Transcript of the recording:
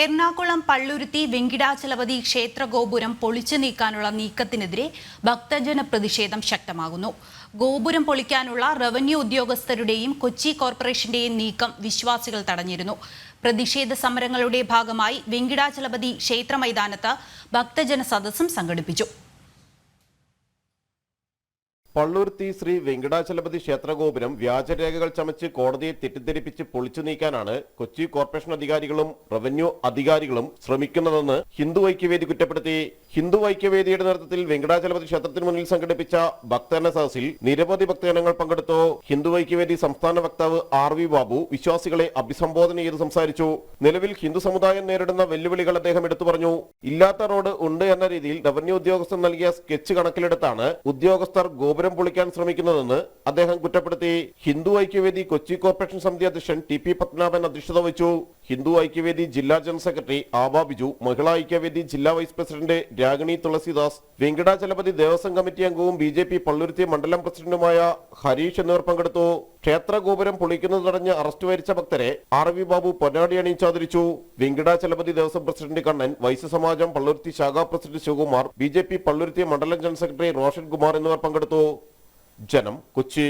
എറണാകുളം പള്ളുരുത്തി വെങ്കിടാചലപതി ക്ഷേത്ര ഗോപുരം പൊളിച്ചു നീക്കാനുള്ള നീക്കത്തിനെതിരെ ഭക്തജന പ്രതിഷേധം ശക്തമാകുന്നു. ഗോപുരം പൊളിക്കാനുള്ള റവന്യൂ ഉദ്യോഗസ്ഥരുടെയും കൊച്ചി കോർപ്പറേഷന്റെയും നീക്കം വിശ്വാസികൾ തടഞ്ഞിരുന്നു. പ്രതിഷേധ സമരങ്ങളുടെ ഭാഗമായി വെങ്കിടാചലപതി ക്ഷേത്ര മൈതാനത്ത് ഭക്തജന സദസ്സും സംഘടിപ്പിച്ചു. പള്ളുരുത്തി ശ്രീ വെങ്കടാചലപതി ക്ഷേത്രഗോപുരം വ്യാജരേഖകൾ ചമച്ച് കോടതിയെ തെറ്റിദ്ധരിപ്പിച്ച് പൊളിച്ചു നീക്കാനാണ് കൊച്ചി കോർപ്പറേഷൻ അധികാരികളും റവന്യൂ അധികാരികളും ശ്രമിക്കുന്നതെന്ന് ഹിന്ദു ഐക്യവേദി കുറ്റപ്പെടുത്തി. ഹിന്ദു ഐക്യവേദിയുടെ നേതൃത്വത്തിൽ വെങ്കടാചലപതി ക്ഷേത്രത്തിന് മുന്നിൽ സംഘടിപ്പിച്ച ഭക്തജന സദസ്സിൽ നിരവധി ഭക്തജനങ്ങൾ പങ്കെടുത്തു. ഹിന്ദു ഐക്യവേദി സംസ്ഥാന വക്താവ് ആർ വി ബാബു വിശ്വാസികളെ അഭിസംബോധന ചെയ്ത് സംസാരിച്ചു. നിലവിൽ ഹിന്ദു സമുദായം നേരിടുന്ന വെല്ലുവിളികൾ അദ്ദേഹം എടുത്തു പറഞ്ഞു. ഇല്ലാത്ത റോഡ് ഉണ്ട് എന്ന രീതിയിൽ റവന്യൂ ഉദ്യോഗസ്ഥർ നൽകിയ സ്കെച്ച് കണക്കിലെടുത്താണ് ഉദ്യോഗസ്ഥർ ഗോപുരം പൊളിക്കാൻ ശ്രമിക്കുന്നതെന്ന് അദ്ദേഹം കുറ്റപ്പെടുത്തി. ഹിന്ദു ഐക്യവേദി കൊച്ചി കോർപ്പറേഷൻ സമിതി അധ്യക്ഷൻ ടി പി പത്മനാഭൻ അധ്യക്ഷത വഹിച്ചു. ഹിന്ദു ഐക്യവേദി ജില്ലാ ജനറൽ സെക്രട്ടറി ആബാ ബിജു മഹിളാ ഐക്യവേദി ജില്ലാ vice president Ragini Thulasidas Venkatachalapathy Devaswom committee അംഗവും ബി ജെ പി പള്ളുരുത്തി മണ്ഡലം പ്രസിഡന്റുമായ ഹരീഷ് എന്നിവർ പങ്കെടുത്തു. ക്ഷേത്ര ഗോപുരം പൊളിക്കുന്നത് തടഞ്ഞ് അറസ്റ്റ് വരിച്ച ഭക്തരെ ആർ വി ബാബു പൊന്നാടി അണിയിച്ചാദരിച്ചു വെങ്കടാചലപതി ദേവസ്വം പ്രസിഡന്റ് കണ്ണൻ വൈശ്യ സമാജം പള്ളുരുത്തി ശാഖാ president Sivakumar B J P Palluruthy മണ്ഡലം ജനറൽ സെക്രട്ടറി റോഷൻ കുമാർ എന്നിവർ പങ്കെടുത്തു. ജനം കൊച്ചി.